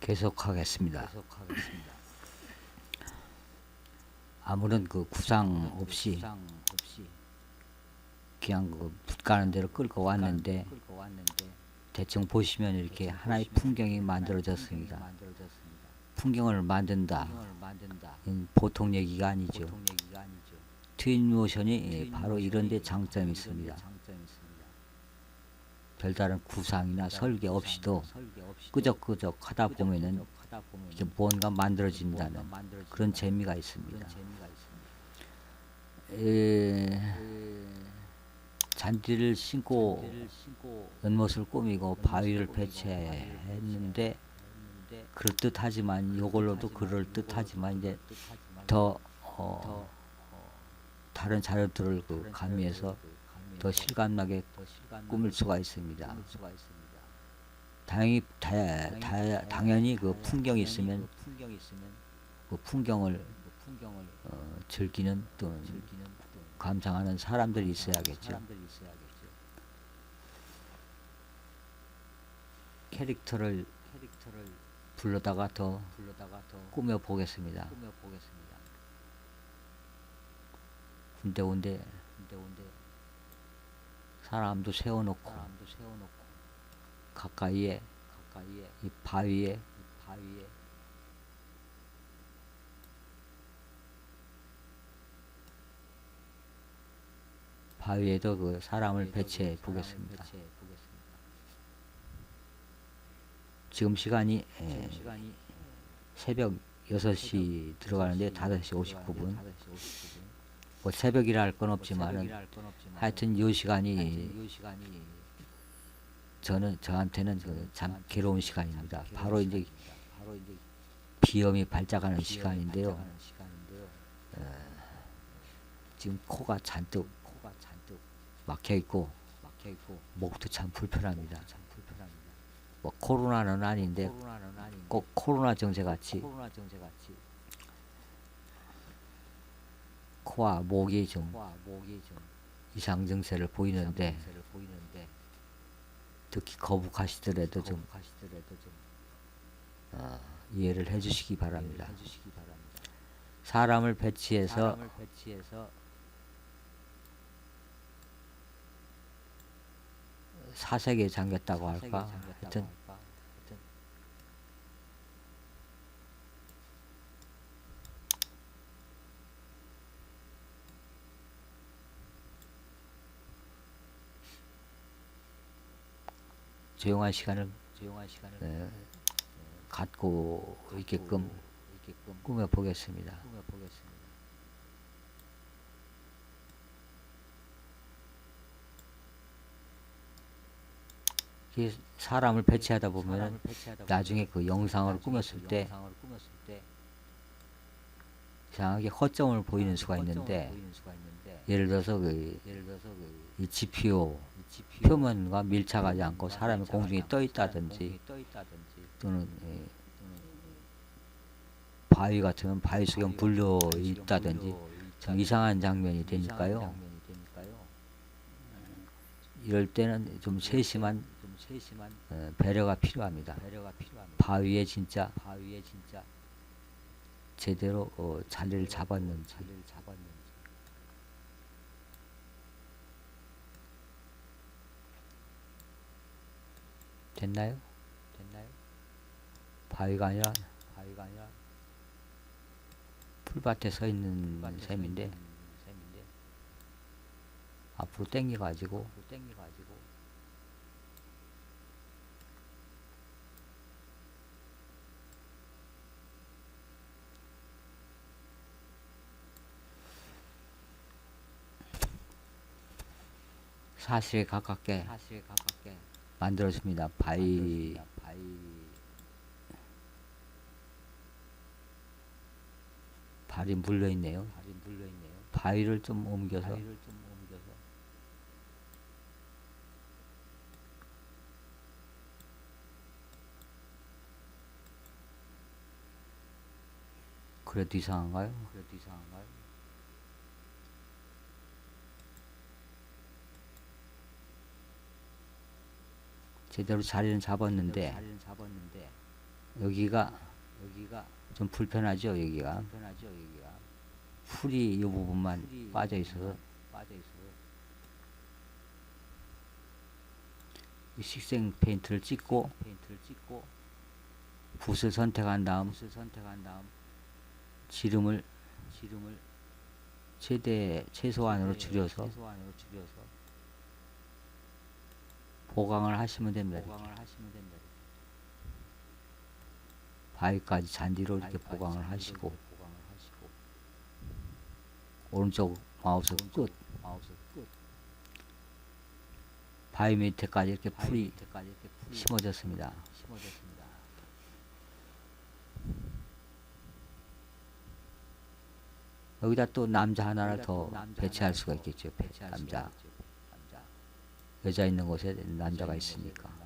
계속하겠습니다. 아무런 그 구상 없이 그냥 그 붓가는 대로 끌고 왔는데 대충 보시면 이렇게 하나의 풍경이 만들어졌습니다. 풍경을 만든다. 이건 보통 얘기가 아니죠. 트윈 모션이 바로 이런 데 장점이 있습니다. 별다른 구상이나 설계 없이도 끄적끄적 하다 보면은 이게 뭔가 만들어진다는 그런 재미가 있습니다. 에, 잔디를 신고 연못을 꾸미고 바위를 배치했는데 그럴듯하지만 이걸로도 그럴듯하지만 이제 더 어, 다른 자료들을 그 가미해서 더 실감나게 꾸밀 수가 있습니다. 당연히 다, 다, 당연히 그 풍경이 있으면 그 풍경을 어, 즐기는 또는 감상하는 사람들이 있어야겠죠. 캐릭터를 불러다가 더 꾸며 보겠습니다. 군데 온데 사람도 세워놓고 가까이에 이 바위에 바위에도 그 사람을 배치해 보겠습니다. 지금 시간이 에, 새벽 6시 들어가는데 5시 59분 뭐 새벽이라 할 건 없지만은 하여튼 이 시간이 저는 저한테는 그참 괴로운 시간입니다. 바로 이제 비염이 발작하는 시간인데요. 어, 지금 코가 잔뜩 막혀 있고 목도 참 불편합니다. 뭐 코로나는 아닌데 꼭 코로나 정세 같이 코와 목이 좀 이상 증세를 보이는데 특히 거북하시더라도 좀 어, 이해를 해주시기 바랍니다. 사람을 배치해서 사색에 잠겼다고 할까? 하여튼 조용한 시간을 에, 갖고 있게끔 꾸며 보겠습니다. 이 사람을 배치하다 보면 나중에 그 영상을 꾸몄을 때 이상하게 허점을 보이는 수가 있는데 예를 들어서 그 이 GPO 표면과 밀착하지 않고 사람이 공중에 떠 있다든지 또는 예, 바위 같으면 바위 속에 불려 있다든지 좀 이상한 장면이 되니까요. 이럴 때는 좀 세심한 어, 배려가 필요합니다. 바위에 진짜 제대로 어, 자리를 잡았는지. 됐나요? 바위가 아니라 풀밭에 서 있는 셈인데 앞으로 당겨 가지고 사실에 가깝게 만들어집니다. 바위 발이 물려 있네요. 바위를 좀 옮겨서. 그래도 이상한가요? 제대로 자리는 잡았는데 여기가 여기가 좀 불편하죠 여기가? 풀이 이 부분만 빠져 있어서. 빠져 있어서. 이 식생 페인트를 찍고 페인트를 찍고 붓을 선택한 다음 붓을 선택한 다음 지름을 지름을 최대 최소한으로 줄여서 보강을 하시면 됩니다. 바위까지 잔디로 이렇게 보강을 하시고 오른쪽 마우스 끝 바위 밑에까지 이렇게 풀이 심어졌습니다. 여기다 또 남자 하나를 더 배치할 수가 있겠죠. 배- 남자 여자 있는 곳에 남자가 있으니까.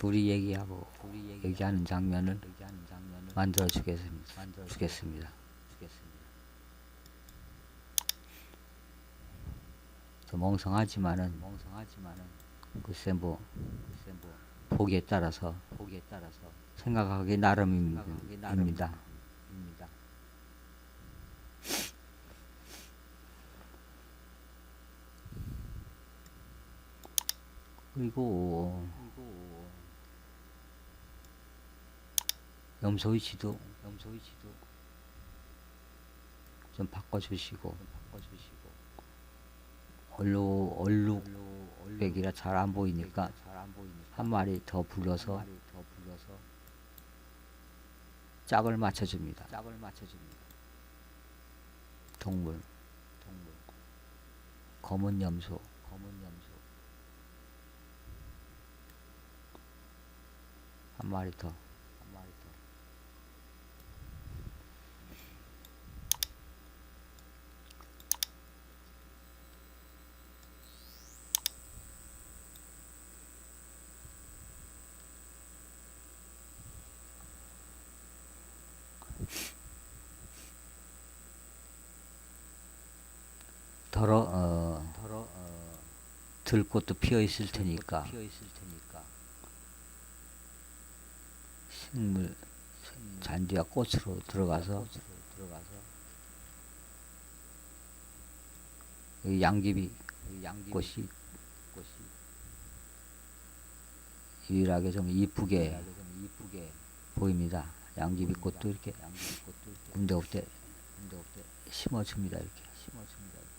둘이 얘기하고 얘기하는 장면을 만들어 주겠습니다. 주겠습니다. 멍성하지만은 글쎄 뭐 글쎄 뭐 보기에 따라서 보기에 따라서 생각하기 나름입니다. 입니다. 그리고 염소 위치도 염소 위치도 좀 바꿔 주시고 바꿔 주시고 얼룩 얼룩 얼룩이라 잘 안 보이니까 한 마리 더 불러서 짝을 맞춰줍니다. 짝을 맞춰줍니다. 동물 동물 검은 염소 검은 염소 한 마리 더 한 마리 더 더러 어 더러 어 들꽃도 피어 있을 테니까 식물 잔디와 꽃으로 들어가서 이 양귀비 꽃이 유일하게 좀 이쁘게 보입니다. 양귀비 꽃도 이렇게 군데없게 심어줍니다. 이렇게 심어줍니다.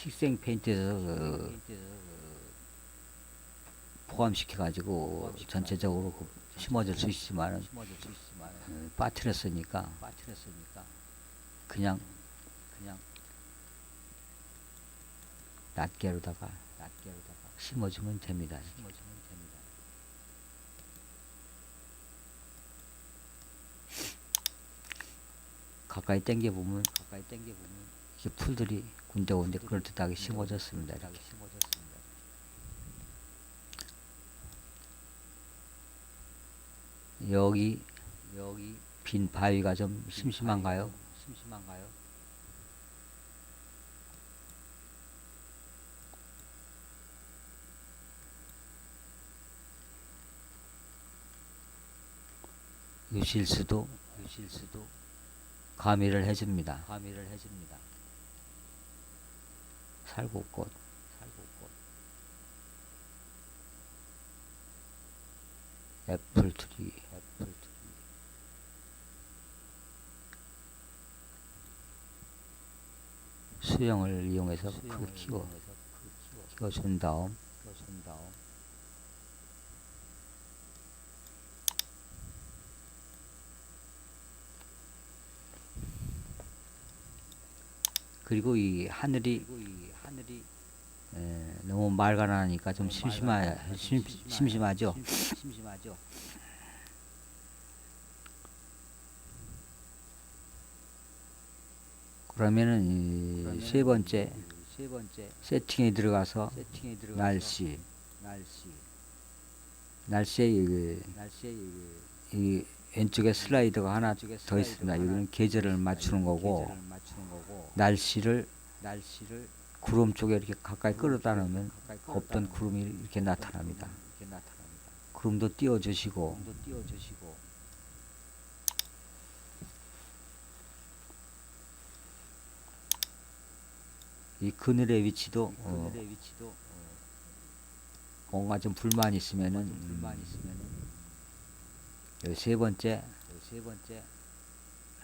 식생 페인트에서 그 포함시켜 가지고 전체적으로 그 심어질 수 있지만은 어, 빠뜨렸으니까 그냥 그냥 낱개로다가 심어주면 됩니다. 가까이 당겨 보면 가까이 당겨 보면 이게 풀들이 군데군데 그럴듯하게 심어졌습니다. 이렇게. 여기 여기 빈 바위가 좀 심심한가요? 심심한가요? 유실수도 유실수도 가미를 해줍니다. 가미를 해줍니다. 살구꽃 애플트리. 애플트리 수영을 이용해서 그 키워. 다음. 키워준 다음. 그리고 이 하늘이 에, 너무 맑아나니까 좀 심심하 심, 심심하죠. 심심하죠. 그러면은 이 세 번째 세 번째 세팅에 들어가서 날씨 날씨 날씨에 이, 이 왼쪽에 슬라이더가 하나 더 있습니다. 여기는 계절을 맞추는 거고 날씨를 구름 쪽에 이렇게 가까이 끌어다 놓으면 없던 구름이 이렇게 나타납니다. 구름도 띄워주시고. 이 그늘의 위치도 어, 뭔가 좀 불만 있으면은 음, 세 번째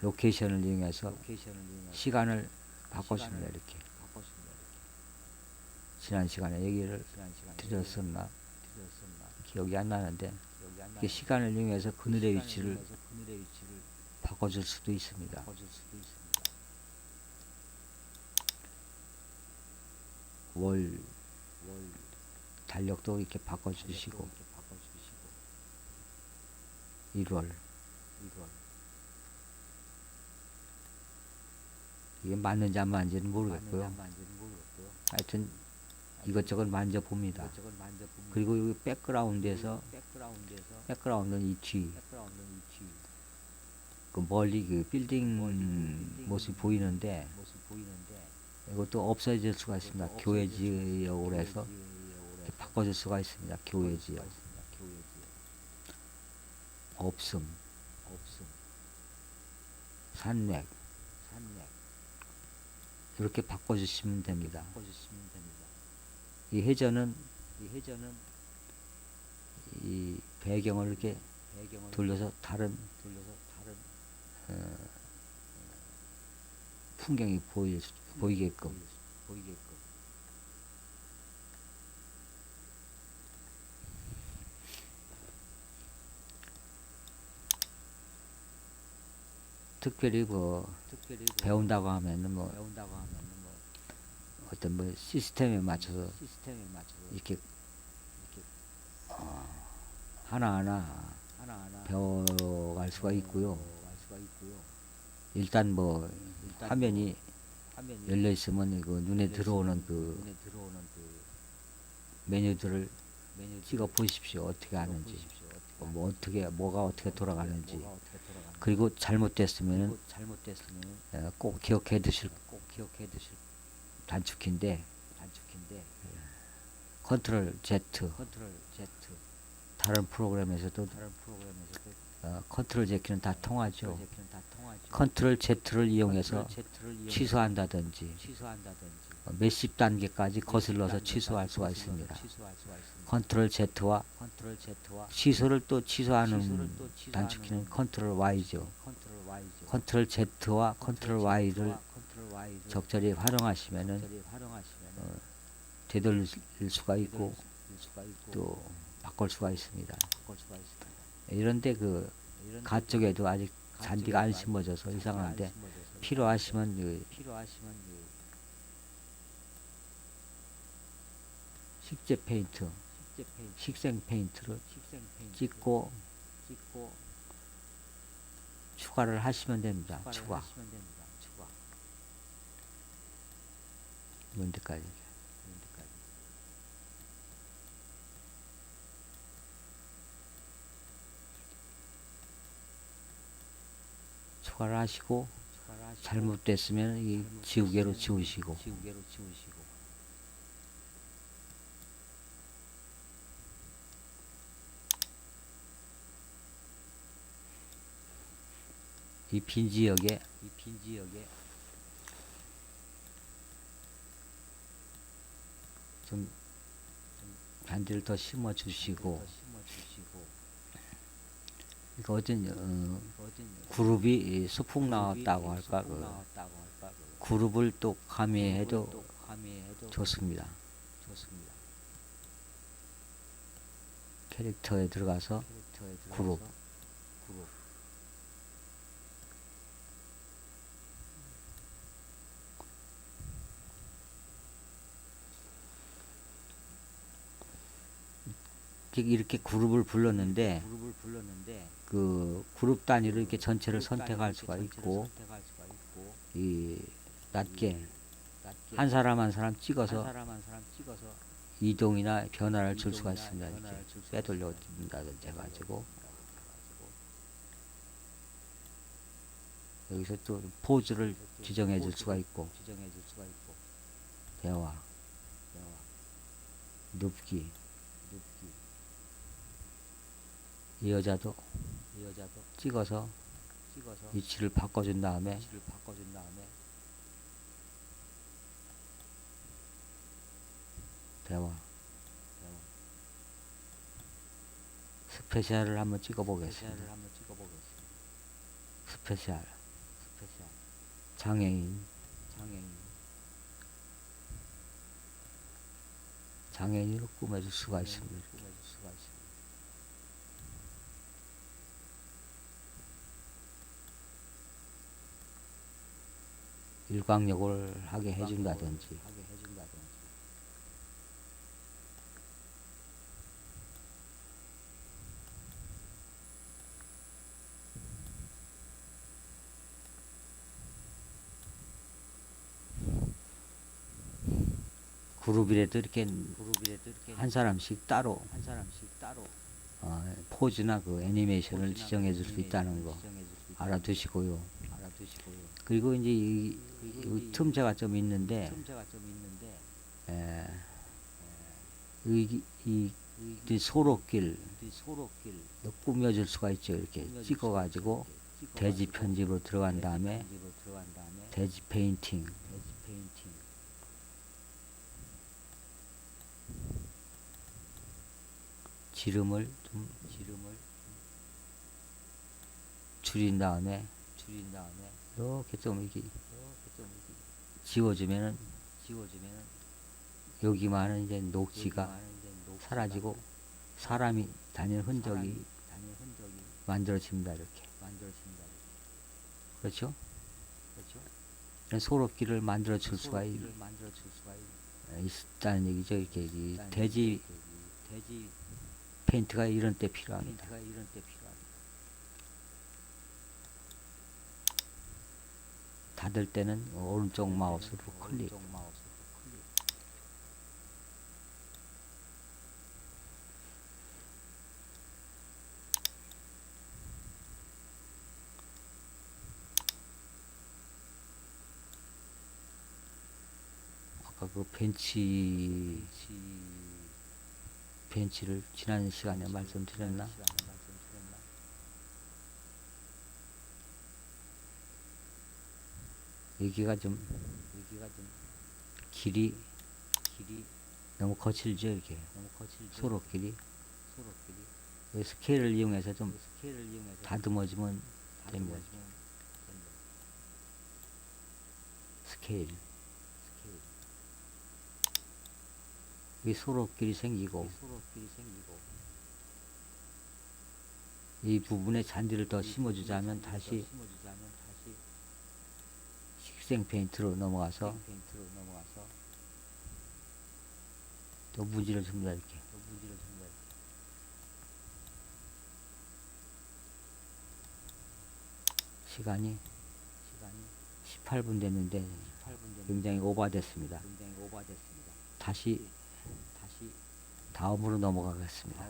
로케이션을 이용해서 시간을 바꿔줍니다 이렇게 지난 시간에 얘기를 드렸었나 기억이 안 나는데 시간을 이용해서 그늘의 위치를 바꿔줄 수도 있습니다. 월 달력도 이렇게 바꿔주시고 1월 이게 맞는지 안 맞는지는 모르겠고요. 하여튼 이것저것 만져봅니다. 그리고 여기 백그라운드에서 백그라운드는 이 뒤, 그 멀리 그 빌딩 모습이 보이는데 이것도 없어질 수가 있습니다. 교회 지역으로 해서 바꿔줄 수가 있습니다. 교회 지역 없음, 산맥 이렇게 바꿔주시면 됩니다. 이 회전은 이 배경을 이렇게 돌려서 다른 어, 풍경이 보이, 보이게끔. 특별히 뭐 배운다고 하면은 뭐 어떤 뭐 시스템에 맞춰서 이렇게 어, 하나하나 배워갈 수가 있고요. 일단 뭐 화면이 열려 있으면 그 눈에 들어오는 그 메뉴들을 찍어 보십시오. 어떻게 하는지, 뭐 어떻게 뭐가 어떻게 돌아가는지. 그리고 잘못됐으면은 어, 꼭 기억해 두실 단축키인데 컨트롤 Z 다른 프로그램에서도 어, 컨트롤 Z키는 다 통하죠. 컨트롤 Z를 이용해서 취소한다든지 어, 몇십 단계까지 거슬러서 취소할 수가 있습니다. 컨트롤 Z와 취소를 또 취소하는 단축키는 컨트롤 Y죠. 컨트롤 Z와 컨트롤 Y를 적절히 활용하시면은 어, 되돌릴 수가 있고 또 바꿀 수가 있습니다. 이런데 그 가쪽에도 아직 잔디가 안 심어져서 이상한데 필요하시면 그 식재 페인트, 식생 페인트를 찍고 추가를 하시면 됩니다. 추가. 문제까지. 추가를 하시고 잘못됐으면 이 지우개로 지우시고 이 빈 지역에 좀 잔디를 더 심어 주시고. 이거 어쩐 어, 그룹이 이 소풍 나왔다고 할까? 그 그룹을 또 가미해도 좋습니다. 캐릭터에 들어가서 그룹 이렇게- 그룹을 불렀는데 그 그룹 단위로 이렇게 전체를 선택할 수가 있고 이 낮게 한 사람 한 사람 찍어서 이동이나 변화를 줄 수가 있습니다. 이렇게 빼돌려 준다든지 해가지고. 여기서 또 포즈를 지정해 줄 수가 있고 대화 눕기 이 여자도 찍어서 위치를 바꿔준 다음에 대화 스페셜을 한번 찍어보겠습니다. 스페셜 장애인 장애인으로 꾸며줄 수가 있습니다. 이렇게. 일광욕을 하게 해준다든지 그룹이라도 이렇게 한 사람씩 따로 어, 포즈나 그 애니메이션을 지정해 줄 수 있다는 거 알아두시고요. 그리고 이제 이, 이 틈새가 좀 있는데 에, 이, 이, 이 소로길 꾸며줄 수가 있죠. 이렇게 찍어가지고 대지 편집으로 들어간 다음에 대지 페인팅. 지름을 좀 줄인 다음에 이렇게 좀 이렇게 지워주면은 여기만은 이제 녹지가 사라지고 사람이 다니는 흔적이 만들어집니다 이렇게. 그렇죠? 이런 소롭기를 만들어 줄 수가 있, 있다는 얘기죠 이렇게. 이 돼지 페인트가 이런 때 필요합니다 닫을 때는 오른쪽 마우스로 클릭. 아까 그 벤치 벤치를 지난 시간에 말씀드렸나? 여기가 좀 길이 너무 거칠죠 이렇게? 소로 길이 이 스케일을 이용해서 좀 다듬어주면 됩니다. 스케일. 이 소로 길이 생기고 이 부분에 잔디를 더 심어주자면 다시 식생 페인트로 넘어가서 또 무지를 줍니다 이렇게. 시간이 18분 됐는데 굉장히 오버됐습니다. 다시 다음으로 넘어가겠습니다